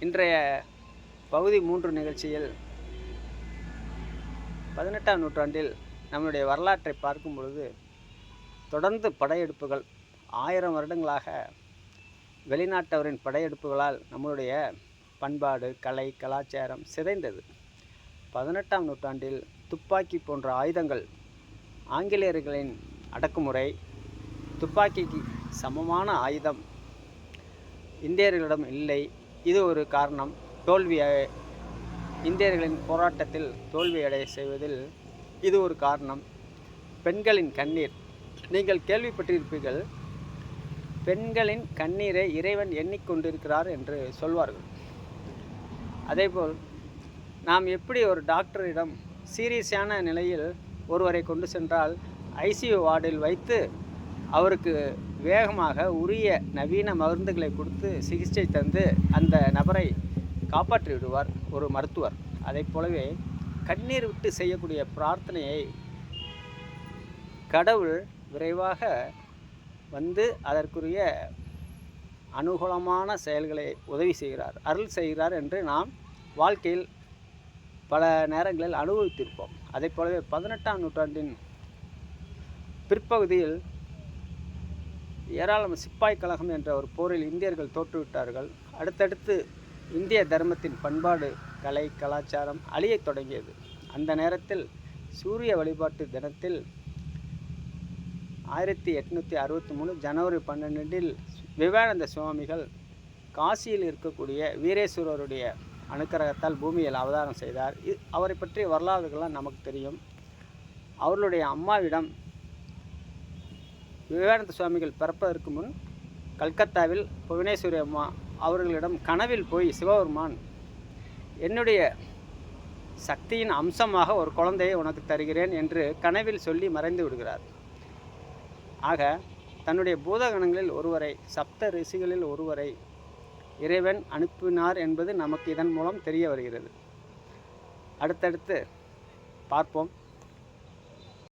இன்றைய பகுதி மூன்று நிகழ்ச்சியில் பதினெட்டாம் நூற்றாண்டில் நம்முடைய வரலாற்றை பார்க்கும் பொழுது தொடர்ந்து படையெடுப்புகள் ஆயிரம் வருடங்களாக வெளிநாட்டவரின் படையெடுப்புகளால் நம்மளுடைய பண்பாடு கலை கலாச்சாரம் சிதைந்தது. பதினெட்டாம் நூற்றாண்டில் துப்பாக்கி போன்ற ஆயுதங்கள் ஆங்கிலேயர்களின் அடக்குமுறை துப்பாக்கிக்கு சமமான ஆயுதம் இந்தியர்களிடம் இல்லை இது ஒரு காரணம். தோல்வியை இந்தியர்களின் போராட்டத்தில் தோல்வியடைய செய்வதில் இது ஒரு காரணம். பெண்களின் கண்ணீர். நீங்கள் கேள்விப்பட்டிருப்பீர்கள் பெண்களின் கண்ணீரை இறைவன் எண்ணிக்கொண்டிருக்கிறார் என்று சொல்வார்கள். அதேபோல் நாம் எப்படி ஒரு டாக்டரிடம் சீரியஸான நிலையில் ஒருவரை கொண்டு சென்றால் ஐசியூ வார்டில் வைத்து அவருக்கு வேகமாக உரிய நவீன மருந்துகளை கொடுத்து சிகிச்சை தந்து அந்த நபரை காப்பாற்றி விடுவார் ஒரு மருத்துவர். அதை போலவே கண்ணீர் விட்டு செய்யக்கூடிய பிரார்த்தனையை கடவுள் விரைவாக வந்து அதற்குரிய அனுகூலமான செயல்களை உதவி செய்கிறார். அருள் செய்கிறார் என்று நாம் வாழ்க்கையில் பல நேரங்களில் அனுபவித்திருப்போம். அதைப் போலவே பதினெட்டாம் நூற்றாண்டின் பிற்பகுதியில் ஏராளம் சிப்பாய் கழகம் என்ற ஒரு போரில் இந்தியர்கள் தோற்றுவிட்டார்கள். அடுத்தடுத்து இந்திய தர்மத்தின் பண்பாடு கலை கலாச்சாரம் அழியத் தொடங்கியது. அந்த நேரத்தில் சூரிய வழிபாட்டு தினத்தில் ஆயிரத்தி எட்நூற்றி அறுபத்தி மூணு ஜனவரி பன்னெண்டில் விவேகானந்த சுவாமிகள் காசியில் இருக்கக்கூடிய வீரேஸ்வரருடைய அனுக்கிரகத்தால் பூமியில் அவதாரம் செய்தார். இ- அவரை பற்றிய வரலாறுகள்லாம் நமக்கு தெரியும். அவர்களுடைய அம்மாவிடம் விவேகானந்த சுவாமிகள் பிறப்பதற்கு முன் கல்கத்தாவில் புவனேஸ்வரி அம்மா அவர்களிடம் கனவில் போய் சிவபெருமான் என்னுடைய சக்தியின் அம்சமாக ஒரு குழந்தையை உனக்கு தருகிறேன் என்று கனவில் சொல்லி மறைந்து விடுகிறார். ஆக தன்னுடைய பூதகணங்களில் ஒருவரை சப்த ரிஷிகளில் ஒருவரை இறைவன் அனுப்பினார் என்பது நமக்கு இதன் மூலம் தெரிய வருகிறது. அடுத்தடுத்து பார்ப்போம்.